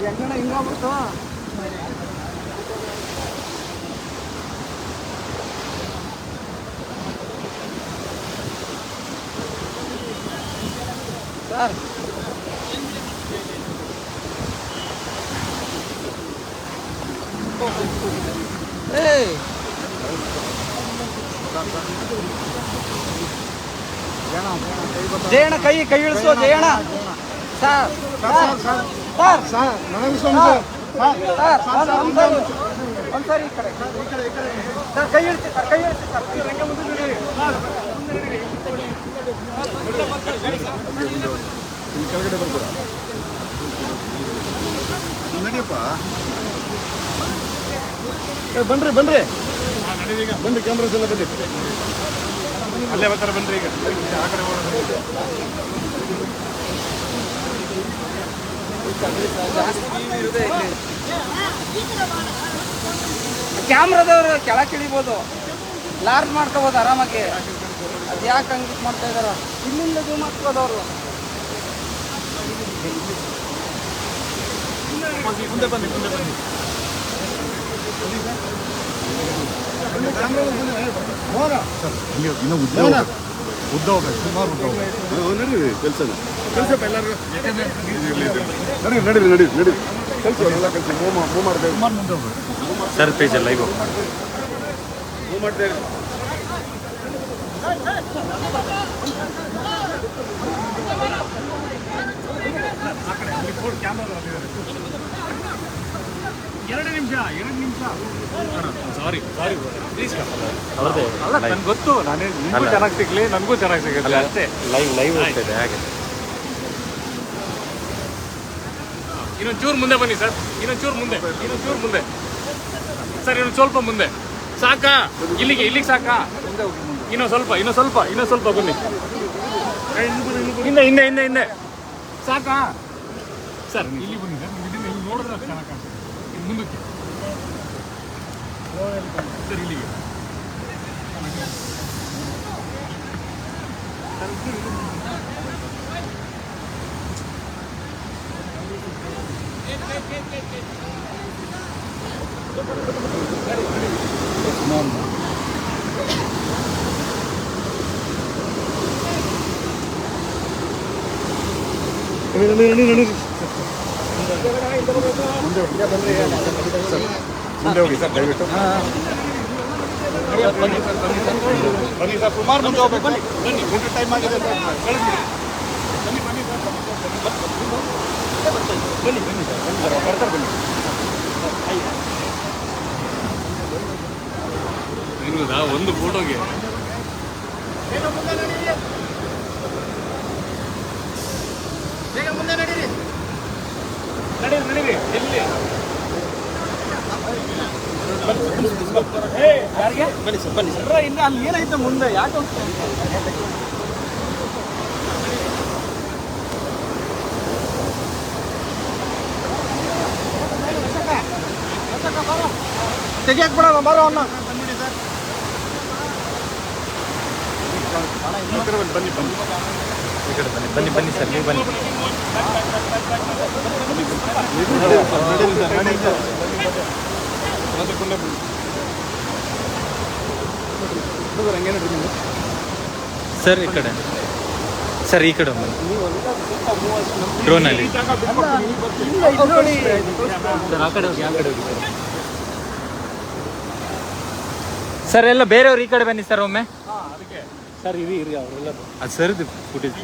ಹೆಂಗಣ ಹಿಂಗಾಗ್ಬಿಡ್ತು sir. ಏಯ್. ಜಯಣ್ಣ ಕೈ ಕೈ ಇಳಿಸು Jayanna. Sir sir. Sir sir ನನಗೆ ಸ್ವಾಮಿ ಸರ್ ಸರ್ ಒಂದ್ಸರಿ ಒಂದ್ಸರಿ ಈ ಕಡೆ ಸರ್ ಕೈ ಇಳಿಸಿ ಸರ್ ಕೈ ಇಳಿಸಿ ಸರ್ ಇಲ್ಲಿ ಕೆಳಗಡೆ ಬರ್ತೀರಾ ನಡಿಯಪ್ಪ ಏ, ಬನ್ರಿ ಬನ್ರಿ ಬನ್ರಿ ಕ್ಯಾಮ್ರಾಸ್ ಎಲ್ಲ ಬನ್ನಿ ಅಲ್ಲೇ ಬರ್ತಾರೆ ಬನ್ರಿ ಈಗ ಆ ಕಡೆ ಕ್ಯಾಮ್ರಾದವ್ರು ಕೆಳಗೆ ಇಳಿಬೋದು ಲಾರ್ಜ್ ಮಾಡ್ಕೋಬೋದು ಆರಾಮಾಗಿ. ಅದು ಯಾಕೆ ಹಂಗೆ ಮಾಡ್ತಾ ಇದಾರ. ಇಲ್ಲಿಂದ ಜೂಮ್ ಹಾಕ್ಬೋದು ಅವರು ಮುಂದೆ ಬನ್ನಿ ಮುಂದೆ ಬನ್ನಿ ಇನ್ನೂ ಉದ್ದ ಹೋಗ್ಬೇಕು. ಉದ್ದ ಹೋಗ್ಬೇಕು ಸುಮಾರು ಉದ್ದ ಹೋಗ್ಬೇಕು ನಡೀರಿ ಕೆಲಸ ಕೆಲಸ ಎಲ್ಲರೂ ನಡೀರಿ ನಡೀರಿ ನಡೀರಿ ನಡೀರಿ ಕೆಲಸ ಎಲ್ಲ ಕೆಲಸ ಮೂವ್ ಮೂವ್ ಮಾಡ್ಬೇಕು ಮುಂದೆ ಹೋಗ್ಬೇಕು ಸರ್ ಪೇಜ್ ಲೈವ್ ಮೂವ್ ಮಾಡ್ತೇವೆ ಎರಡು ನಿಮಿಷ ಎರಡು ನಿಮಿಷ. ಸಾರಿ ಸಾರಿ ಪ್ಲೀಸ್ ಅಲ್ಲ ನನ್ಗೆ ಗೊತ್ತು. ನಾನೇ ನಿಮಗೂ ಚೆನ್ನಾಗಿ ಸಿಗ್ಲಿ ನನಗೂ ಚೆನ್ನಾಗಿ ಸಿಗುತ್ತೆ. ಅಷ್ಟೇ. ಲೈವ್ ಲೈವ್ ಹೋಗ್ತಿದೆ ಹಾಗೆ. ಇನ್ನೊಂದು ಚೂರು ಮುಂದೆ ಬನ್ನಿ ಸರ್ ಇನ್ನೊಂದು ಚೂರು ಮುಂದೆ ಇನ್ನೊಂದು ಚೂರು ಮುಂದೆ. ಸರ್ ಇನ್ನೊಂದು ಸ್ವಲ್ಪ ಮುಂದೆ. ಸಾಕಾ? ಇಲ್ಲಿಗೆ ಇಲ್ಲಿಗೆ ಸಾಕಾ? ಇನ್ನೊಂದು ಸ್ವಲ್ಪ ಇನ್ನೊಂದು ಸ್ವಲ್ಪ ಇನ್ನೊಂದು ಸ್ವಲ್ಪ ಬನ್ನಿ. ಹಿಂದೆ ಹಿಂದೆ ಹಿಂದೆ ಹಿಂದೆ. ಸಾಕಾ? ಸರ್ ಇಲ್ಲಿ ಬನ್ನಿ ಸರ್ ಇಲ್ಲಿ ನೋಡಿದ್ರೆ ಚೆನ್ನಾಗಿ ಕಾಣ್ತದೆ. ಇನ್ನು ಮುಂದಕ್ಕೆ ಸರ್ ಇಲ್ಲಿಗೆ ನಡೀರಿ ನಡೀರಿ ನಡೀರಿ ಮುಂದೆ ಹೋಗಿ ಸರ್ ದಯವಿಟ್ಟು. ಬನ್ನಿ ಸರ್ ಸುಮಾರು ಮುಂದೆ ಹೋಗ್ಬೇಕು. ಬನ್ನಿ ಬನ್ನಿ ಊಟ ಟೈಮ್ ಆಗಿದೆ ಸರ್. ಕಳಿಸ್ಬಿಡಿ. ಬನ್ನಿ ಬನ್ನಿ ಸರ್ ಬನ್ನಿ ಬನ್ನಿ ಸರ್. ಬನ್ನಿ ಸರ್ ಬರ್ತಾರೆ ಬನ್ನಿ. ನಿಮ್ಗದಾ ಒಂದು ಫೋಟೋಗೆ ಬನ್ನಿ ಸರ್ ಬನ್ನಿ ಸರ್. ಇನ್ನು ಅಲ್ಲಿ ಏನೈತೆ ಮುಂದೆ? ಯಾಕೆ ಹೋಗ್ತಾ ತೆಗಿಯಕ್ ಬಿಡೋಣ ಬರೋ ಅಣ್ಣ. ಕಡೆ ಬನ್ನಿ ಬನ್ನಿ ಬನ್ನಿ. ಈ ಕಡೆ ಬನ್ನಿ ಬನ್ನಿ ಬನ್ನಿ ಸರ್ ನೀವು ಬನ್ನಿ. ನಡೀರಿ ಸರ್ ನಡೀರಿ ಸರ್ ನಡೀರಿ ಸರ್ ಮತ್ತೆ ಕುಂಡೆ ಬನ್ನಿ ಹುಡುಗರು ಹಂಗೆ ನಡೀರಿ ನೀವು ಸರ್ ಈ ಕಡೆ. ಸರ್ ಈ ಕಡೆ ಬನ್ನಿ ಡ್ರೋನಲ್ಲಿ ಸರ್ ಆ ಕಡೆ ಹೋಗಿ ಆ ಕಡೆ ಸರ್ ಎಲ್ಲ ಬೇರೆಯವ್ರು ಈ ಕಡೆ ಬನ್ನಿ ಸರ್ ಒಮ್ಮೆ. ಸರ್ ಇರಿ ಇರಿ ಅವರೆಲ್ಲ ಅದು ಸರ್ದು ಫುಟೇಜ್